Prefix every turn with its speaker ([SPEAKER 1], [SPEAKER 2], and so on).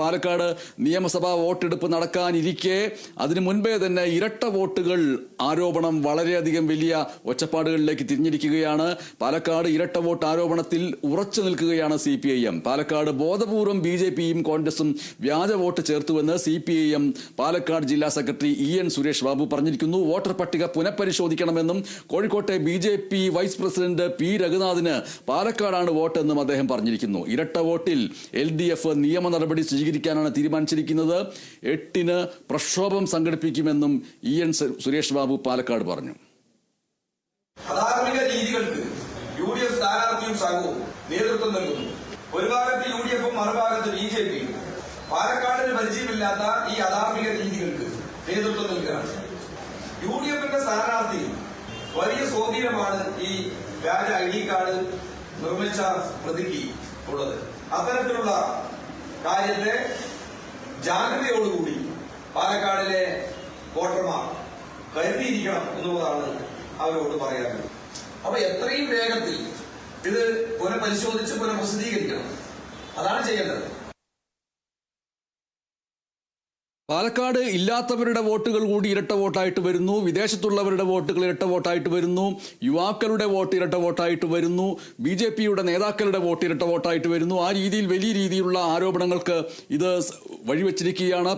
[SPEAKER 1] പാലക്കാട് നിയമസഭാ വോട്ടെടുപ്പ് നടക്കാനിരിക്കെ അതിനു മുൻപേ തന്നെ ഇരട്ട വോട്ടുകൾ ആരോപണം വളരെയധികം വലിയ ഒച്ചപ്പാടുകളിലേക്ക് തിരിഞ്ഞിരിക്കുകയാണ്. പാലക്കാട് ഇരട്ട വോട്ട് ആരോപണത്തിൽ ഉറച്ചു നിൽക്കുകയാണ് C P I M. Palakkad ബോധപൂർവം ബി ജെ പിയും കോൺഗ്രസും വ്യാജ vote ചേർത്തുവെന്ന് C P I M Palakkad ജില്ലാ secretary E N Suresh Babu പറഞ്ഞിരിക്കുന്നു. വോട്ടർ പട്ടിക പുനഃപരിശോധിക്കണമെന്നും കോഴിക്കോട്ടെ B J P vice president P രഘുനാഥിന് പാലക്കാടാണ് വോട്ടെന്നും അദ്ദേഹം പറഞ്ഞിരിക്കുന്നു. ഇരട്ട വോട്ടിൽ എൽ ഡി എഫ് നിയമ നടപടി സ്വീകരിക്കാനാണ് തീരുമാനിച്ചിരിക്കുന്നത്. എട്ടിന് പ്രക്ഷോഭം സംഘടിപ്പിക്കുമെന്നും ഇ എൻ സുരേഷ് ബാബു പാലക്കാട് പറഞ്ഞു.
[SPEAKER 2] അധാർമിക രീതികൾക്ക് യു ഡി എഫ് സ്ഥാനാർത്ഥിയും ഒരു ഭാഗത്ത് യു ഡി എഫും മറുഭാഗത്ത് ബി ജെ പിയും പാലക്കാടിന് പരിചയമില്ലാത്ത ഈ അധാർമിക രീതികൾക്ക് നേതൃത്വം നൽകുകയാണ്. യു ഡി എഫിന്റെ സ്ഥാനാർത്ഥി വലിയ സ്വാധീനമാണ് ഈ വ്യാജ ഐ ഡി കാർഡ് നിർമ്മിച്ച പ്രതിക്ക് ഉള്ളത്. അത്തരത്തിലുള്ള കാര്യത്തെ ജാഗ്രതയോടുകൂടി പാലക്കാടിലെ വോട്ടർമാർ കരുതിയിരിക്കണം എന്നുള്ളതാണ് അവരോട് പറയാനുള്ളത്. അപ്പൊ എത്രയും വേഗത്തിൽ ഇത് പുനഃപരിശോധിച്ച് പുനഃപ്രസിദ്ധീകരിക്കണം. അതാണ് ചെയ്യേണ്ടത്.
[SPEAKER 1] പാലക്കാട് ഇല്ലാത്തവരുടെ വോട്ടുകൾ കൂടി ഇരട്ട വോട്ടായിട്ട് വരുന്നു. വിദേശത്തുള്ളവരുടെ വോട്ടുകൾ ഇരട്ട വോട്ടായിട്ട് വരുന്നു. യുവാക്കളുടെ വോട്ട് ഇരട്ട വോട്ടായിട്ട് വരുന്നു. ബി ജെ പിയുടെ നേതാക്കളുടെ വോട്ട് ഇരട്ട വോട്ടായിട്ട് വരുന്നു. ആ രീതിയിൽ വലിയ രീതിയിലുള്ള ആരോപണങ്ങൾക്ക് ഇത് വഴിവെച്ചിരിക്കുകയാണ്.